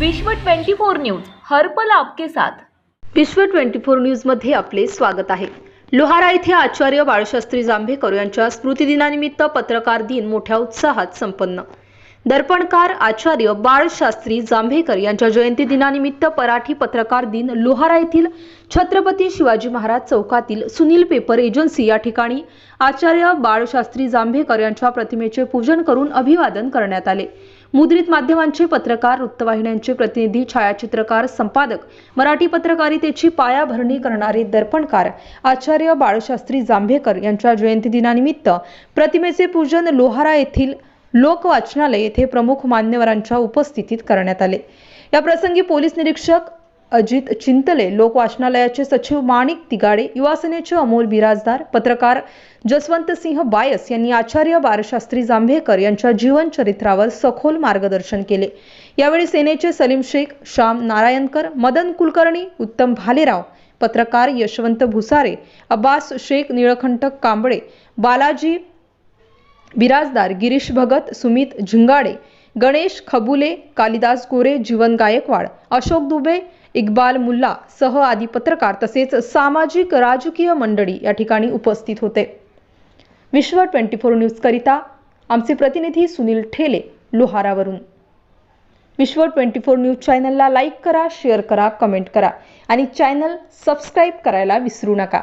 विश्व 24 न्यूज हर्पल आपके साथ. विश्व ट्वेंटी फोर न्यूजमध्ये आपले स्वागत आहे. लोहारा येथे आचार्य बाळशास्त्री जांभेकर यांच्या स्मृतिदिनानिमित्त पत्रकार दिन मोठ्या उत्साहात संपन्न. दर्पणकार आचार्य बाळशास्त्री जांभेकर यांच्या जयंती दिनानिमित्त पराठी पत्रकार दिन लोहारा येथील छत्रपती शिवाजी महाराज चौकातील सुनील पेपर एजन्सी या ठिकाणी आचार्य बाळशास्त्री जांभेकर यांच्या प्रतिमेचे पूजन करून अभिवादन करण्यात आले. मुद्रित माध्यमांचे पत्रकार वृत्तवाहिन्यांचे प्रतिनिधी छायाचित्रकार संपादक मराठी पत्रकारितेची पायाभरणी करणारे दर्पणकार आचार्य बाळशास्त्री जांभेकर यांच्या जयंती दिनानिमित्त प्रतिमेचे पूजन लोहारा येथील लोक वाचनालय येथे प्रमुख मान्यवरांच्या उपस्थितीत करण्यात आले. या प्रसंगी पोलीस निरीक्षक अजित चिंतले लोक वाचनालयाचे सचिव माणिक तिगाडे युवासेनेचे अमोल बिराजदार पत्रकार जसवंत सिंह बायस यांनी आचार्य बाळशास्त्री जांभेकर यांच्या जीवनचरित्रावर सखोल मार्गदर्शन केले. यावेळी सेनेचे सलीम शेख श्याम नारायणकर मदन कुलकर्णी उत्तम भालेराव पत्रकार यशवंत भुसारे अब्बास शेख निळकंठक कांबळे बालाजी बिराजदार गिरीश भगत सुमित झिंगाडे गणेश खबुले कालिदास गोरे जीवन गायकवाड अशोक दुबे इक्बाल मुल्ला सह आदी पत्रकार तसेच सामाजिक राजकीय मंडळी या ठिकाणी उपस्थित होते. विश्व ट्वेंटी फोर न्यूजकरिता आमचे प्रतिनिधी सुनील ठेले लोहारावरून. विश्व ट्वेंटी फोर न्यूज चॅनलला लाईक करा शेअर करा कमेंट करा आणि चॅनल सबस्क्राईब करायला विसरू नका.